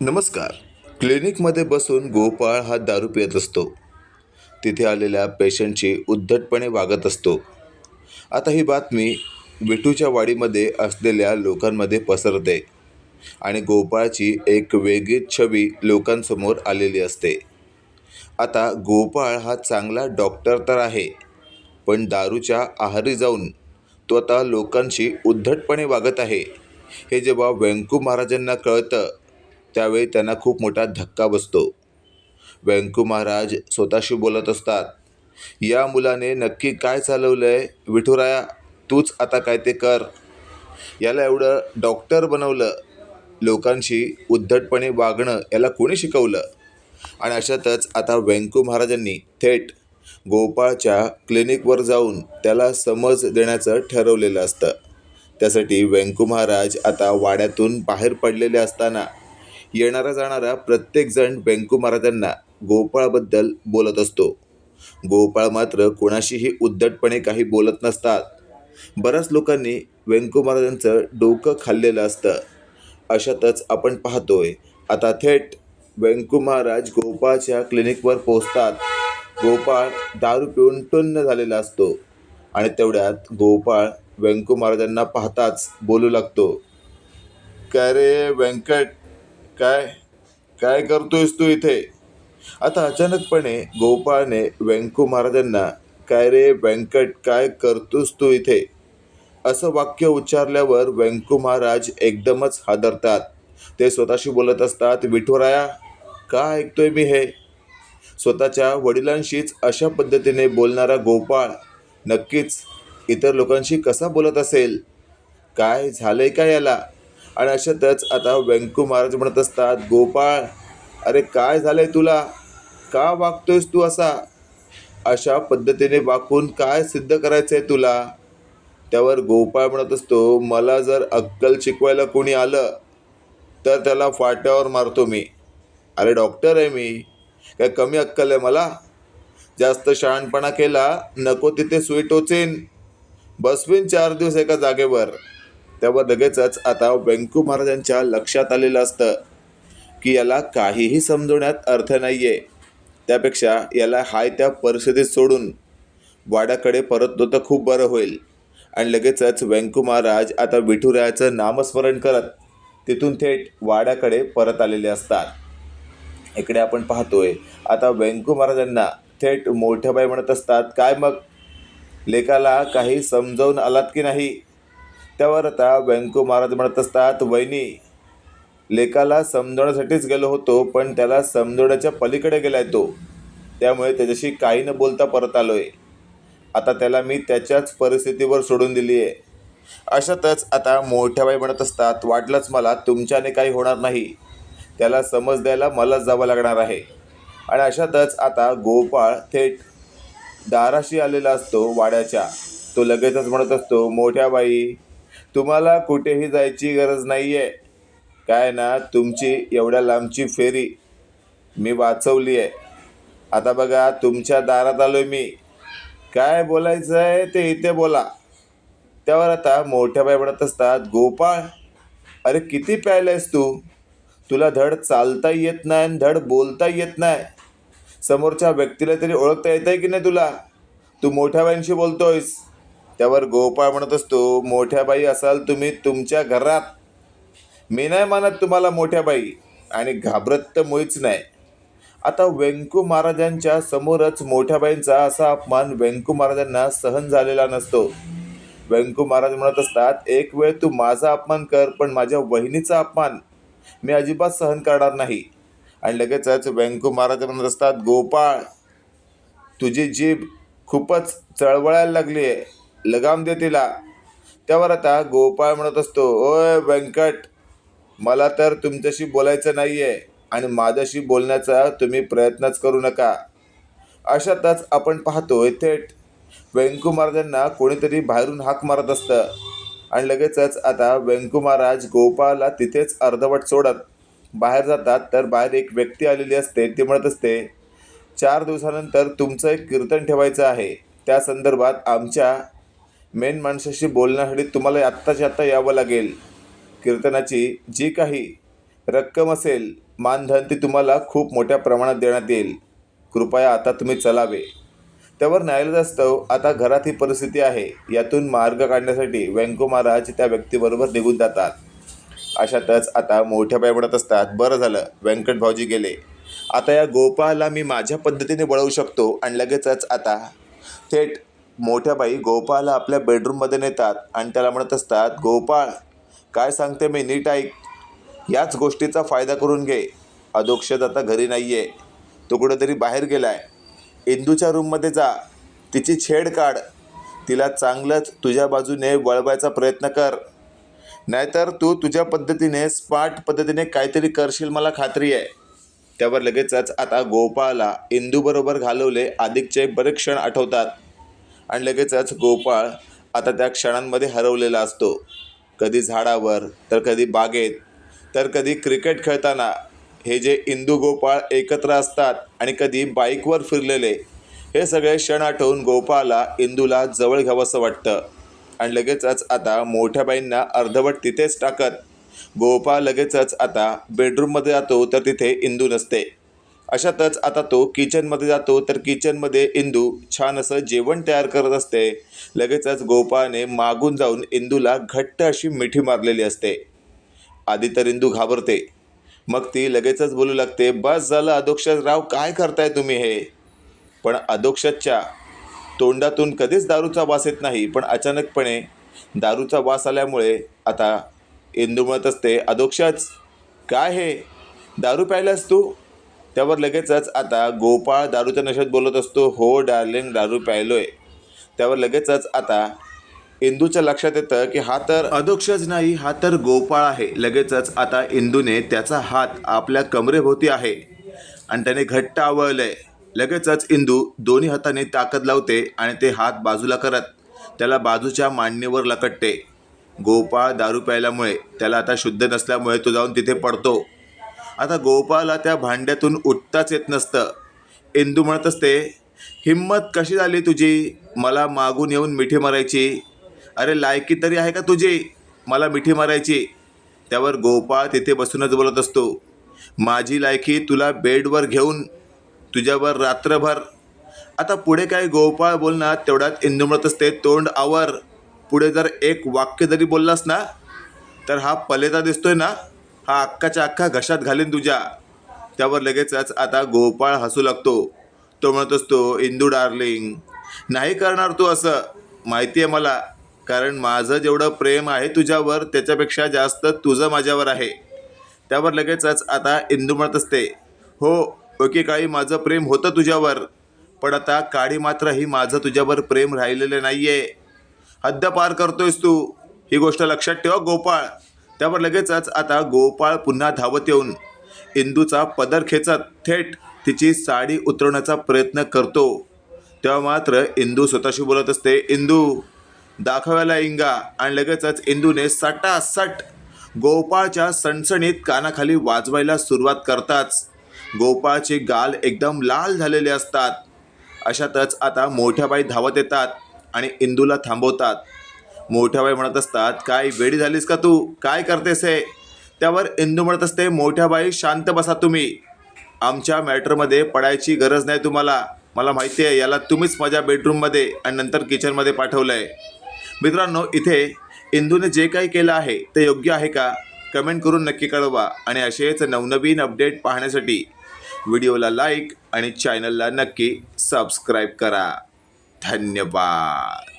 नमस्कार. क्लिनिकमध्ये बसून गोपाळ हा दारू पित असतो. तिथे आलेल्या पेशंटशी उद्धटपणे वागत असतो. आता ही बातमी विठूच्या वाडीमध्ये असलेल्या लोकांमध्ये पसरते आणि गोपाळची एक वेगळीच छवी लोकांसमोर आलेली असते. आता गोपाळ हा चांगला डॉक्टर तर आहे पण दारूच्या आहारी जाऊन तो आता लोकांशी उद्धटपणे वागत आहे. हे जेव्हा व्यंकू महाराजांना कळतं त्यावेळी त्यांना खूप मोठा धक्का बसतो. व्यंकू महाराज स्वतःशी बोलत असतात या मुलाने नक्की काय चालवलं आहे विठुराया तूच आता काय ते कर. याला एवढं डॉक्टर बनवलं लोकांशी उद्धटपणे वागणं याला कोणी शिकवलं? आणि अशातच आता व्यंकू महाराजांनी थेट गोपाळच्या क्लिनिकवर जाऊन त्याला समज देण्याचं ठरवलेलं असतं. त्यासाठी व्यंकू महाराज आता वाड्यातून बाहेर पडलेले असताना येणारा जाणारा प्रत्येकजण व्यंकू महाराजांना गोपाळबद्दल बोलत असतो. गोपाळ मात्र कोणाशीही उद्धटपणे काही बोलत नसतात. बऱ्याच लोकांनी व्यंकू महाराजांचं डोकं खाल्लेलं असतं. अशातच आपण पाहतोय आता थेट व्यंकू महाराज गोपाळच्या क्लिनिकवर पोहोचतात. गोपाळ दारू पिऊन टुन्न झालेला असतो आणि तेवढ्यात गोपाळ व्यंकू महाराजांना पाहताच बोलू लागतो. काय रे व्यंकट काय? काय करतोयस तू इथे? आता अचानकपणे गोपाळने व्यंकू महाराजांना काय रे व्यंकट काय करतोस तू इथे? असं वाक्य उच्चारल्यावर व्यंकू महाराज एकदमच हादरतात. ते स्वतःशी बोलत असतात विठुराया का ऐकतोय मी हे? स्वतःच्या वडिलांशीच अशा पद्धतीने बोलणारा गोपाळ नक्कीच इतर लोकांशी कसा बोलत असेल? काय झालंय का याला? आणि अशातच आता व्यंकू महाराज म्हणत असतात गोपाळ अरे काय झालं आहे तुला? का वागतोयस तू असा? अशा पद्धतीने वाकून काय सिद्ध करायचं आहे तुला? त्यावर गोपाळ म्हणत असतो मला जर अक्कल शिकवायला कोणी आलं तर त्याला फाट्यावर मारतो मी. अरे डॉक्टर आहे मी. काय कमी अक्कल आहे मला? जास्त शहाणपणा केला नको तिथे सुई टोचेन. बसवीन चार दिवस एका जागेवर. तेव्हा लगेचच आता व्यंकू महाराजांच्या लक्षात आलेलं असतं की याला काहीही समजवण्यात अर्थ नाही आहे त्यापेक्षा याला हाय त्या परिस्थितीत सोडून वाड्याकडे परतलो तर खूप बरं होईल. आणि लगेचच व्यंकू महाराज आता विठुरायाचं नामस्मरण करत तिथून थेट वाड्याकडे परत आलेले असतात. इकडे आपण पाहतोय आता व्यंकू महाराजांना थेट मोठ्या बाई म्हणत असतात काय मग? लेकाला काही समजावून आलात की नाही? त्यावर आता व्यंकू महाराज म्हणत असतात वहिनी लेकाला समजवण्यासाठीच गेलो होतो पण त्याला समजवण्याच्या पलीकडे गेलाय तो. त्यामुळे त्याच्याशी काही न बोलता परत आलोय. आता त्याला मी त्याच्याच परिस्थितीवर सोडून दिली आहे अशातच आता मोठ्या बाई म्हणत असतात वाटलंच मला तुमच्याने काही होणार नाही. त्याला समज द्यायला मलाच जावं लागणार आहे. आणि अशातच आता गोपाळ थेट दाराशी आलेला असतो वाड्याच्या. तो लगेचच म्हणत असतो मोठ्या बाई तुम्हाला कुठेही जायची गरज नाही आहे काय ना तुमची एवढ्या लांबची फेरी मी वाचवली आहे. आता बघा तुमच्या दारात आलो मी. काय बोलायचं आहे ते इथे बोला. त्यावर आता मोठ्या बाई म्हणत असतात गोपाळ अरे किती प्यायलायस तू? तुला धड चालता येत नाही आणि धड बोलता येत नाही. समोरच्या व्यक्तीला तरी ओळखता येत आहे की नाही तुला? तू मोठ्या बाईंशी बोलतोयस. त्यावर गोपाळ म्हणत असतो मोठ्या बाई असाल तुम्ही तुमच्या घरात. मी नाही मानत तुम्हाला मोठ्या बाई आणि घाबरत तर मुळीच नाही. आता व्यंकू महाराजांच्या समोरच मोठ्या बाईंचा असा अपमान व्यंकू महाराजांना सहन झालेला नसतो. व्यंकू महाराज म्हणत असतात एक वेळ तू माझा अपमान कर पण माझ्या वहिनीचा अपमान मी अजिबात सहन करणार नाही. आणि लगेचच व्यंकू महाराज म्हणत असतात गोपाळ तुझी जीभ खूपच चळवळायला लागली आहे लगाम दे तिला. त्यावर आता गोपाळ म्हणत असतो ओय व्यंकट मला तर तुमच्याशी बोलायचं नाही आहे आणि माझ्याशी बोलण्याचा तुम्ही प्रयत्नच करू नका. अशातच आपण पाहतोय थेट व्यंकू महाराजांना कोणीतरी बाहेरून हाक मारत असतं. आणि लगेचच आता व्यंकू महाराज गोपाळला तिथेच अर्धवट सोडत बाहेर जातात. तर बाहेर एक व्यक्ती आलेली असते ती म्हणत असते चार दिवसानंतर तुमचं एक कीर्तन ठेवायचं आहे. त्या संदर्भात आमच्या मेन माणसाशी बोलण्यासाठी तुम्हाला आत्ताच्या आत्ता यावं लागेल. कीर्तनाची जी काही रक्कम असेल मानधन ती तुम्हाला खूप मोठ्या प्रमाणात देण्यात येईल. कृपया आता तुम्ही चलावे. त्यावर न्यायालयास्तव आता घरात ही परिस्थिती आहे. यातून मार्ग काढण्यासाठी व्यंको महाराज त्या व्यक्तीबरोबर निघून जातात. अशातच आता मोठ्या पायवडत म्हणत असतात. बरं झालं व्यंकट भाऊजी गेले. आता या गोपाळला मी माझ्या पद्धतीने वळवू शकतो आणि लगेचच आता थेट मोठ्या बाई गोपाळला आपल्या बेडरूममध्ये नेतात आणि त्याला म्हणत असतात गोपाळ काय सांगते मी नीट ऐक. याच गोष्टीचा फायदा करून घे. अधोक्षद आता घरी नाही आहे तो कुठेतरी बाहेर गेला आहे इंदूच्या रूममध्ये जा. तिची छेड काढ. तिला चांगलंच तुझ्या बाजूने वळवायचा प्रयत्न कर. नाहीतर तू तुझ्या पद्धतीने स्मार्ट पद्धतीने काहीतरी करशील मला खात्री आहे. त्यावर लगेचच आता गोपाळला इंदूबरोबर घालवले. अधिकचे बरेच क्षण आठवतात. आणि लगेचच गोपाळ आता त्या क्षणांमध्ये हरवलेला असतो. कधी झाडावर तर कधी बागेत तर कधी क्रिकेट खेळताना. हे जे इंदू गोपाळ एकत्र असतात आणि कधी बाईकवर फिरलेले हे सगळे क्षण आठवून गोपाळला इंदूला जवळ घ्यावंसं वाटतं. आणि लगेचच आता मोठ्या बाईंना अर्धवट तिथेच टाकत गोपाळ लगेचच आता बेडरूममध्ये जातो तर तिथे इंदू नसते. अशातच आता तो किचनमध्ये जातो तर किचनमध्ये इंदू छान असं जेवण तयार करत असते. लगेचच गोपाळने मागून जाऊन इंदूला घट्ट अशी मिठी मारलेली असते. आधी तर इंदू घाबरते. मग ती लगेचच बोलू लागते बस झालं अधोक्षज राव काय करताय तुम्ही हे? पण अधोक्षजच्या तोंडातून कधीच दारूचा वास येत नाही. पण अचानकपणे दारूचा वास आल्यामुळे आता इंदू म्हणत असते अधोक्षज काय हे? दारू प्यायलास तू? त्यावर लगेचच आता गोपाळ दारूच्या नशेत बोलत असतो. हो डार्लिंग दारू प्यायलोय. त्यावर लगेचच आता इंदूच्या लक्षात येतं की हा तर अदोक्षच नाही हा तर गोपाळ आहे. लगेचच आता इंदूने त्याचा हात आपल्या कमरेभोवती आहे आणि त्याने घट्ट आवळलंय. लगेचच इंदू दोन्ही हाताने ताकद लावते आणि ते हात बाजूला करत त्याला बाजूच्या मांडणीवर लकटते. गोपाळ दारू प्यायल्यामुळे त्याला आता शुद्ध नसल्यामुळे तो जाऊन तिथे पडतो. आता गोपाला त्या भांड्यातून उठताच येत नसतं. इंदू म्हणत असते हिंमत कशी झाली तुझी? मला मागून येऊन मिठी मारायची. अरे लायकी तरी आहे का तुझी? मला मिठी मारायची. त्यावर गोपाळ तिथे बसूनच बोलत असतो माझी लायकी तुला बेडवर घेऊन तुझ्यावर रात्रभर. आता पुढे काय गोपाळ बोलणार तेवढ्यात इंदू म्हणत असते तोंड आवर. पुढे जर एक वाक्य जरी बोललास ना तर हा पलेता दिसतोय ना. हा अख्खाच्या अख्खा घशात घालीन तुझ्या. त्यावर लगेचच आता गोपाळ हसू लागतो. तो म्हणत असतो इंदू डार्लिंग नाही करणार तू असं. माहिती आहे मला कारण माझं जेवढं प्रेम आहे तुझ्यावर त्याच्यापेक्षा जास्त तुझं माझ्यावर आहे. त्यावर लगेचच आता इंदू म्हणत असते हो ओके काळी माझं प्रेम होतं तुझ्यावर पण आता काळी मात्र ही माझं तुझ्यावर प्रेम राहिलेलं नाही आहे हद्द पार करतोयस तू. ही गोष्ट लक्षात ठेव गोपाळ. त्यावर लगेचच आता गोपाळ पुन्हा धावत येऊन इंदूचा पदर खेचत थेट तिची साडी उतरवण्याचा प्रयत्न करतो. तेव्हा मात्र इंदू स्वतःशी बोलत असते इंदू दाखवायला इंगा. आणि लगेचच इंदूने सटासट गोपाळच्या सणसणीत कानाखाली वाजवायला सुरुवात करताच गोपाळचे गाल एकदम लाल झालेले असतात. अशातच आता मोठ्या बाई धावत येतात आणि इंदूला थांबवतात. मोठ्या बाई म्हणत असतात काय वेडी झालीस का तू? काय करतेस हे? त्यावर इंदू म्हणत असते मोठ्या बाई शांत बसा तुम्ही. आमच्या मॅटरमध्ये पडायची गरज नाही तुम्हाला. मला माहिती आहे याला तुम्हीच माझ्या बेडरूममध्ये आणि नंतर किचनमध्ये पाठवलं आहे मित्रांनो इथे इंदूने जे काही केलं आहे ते योग्य आहे का? कमेंट करून नक्की कळवा आणि असेच नवनवीन अपडेट पाहण्यासाठी व्हिडिओला लाईक आणि चॅनलला नक्की सबस्क्राईब करा. धन्यवाद.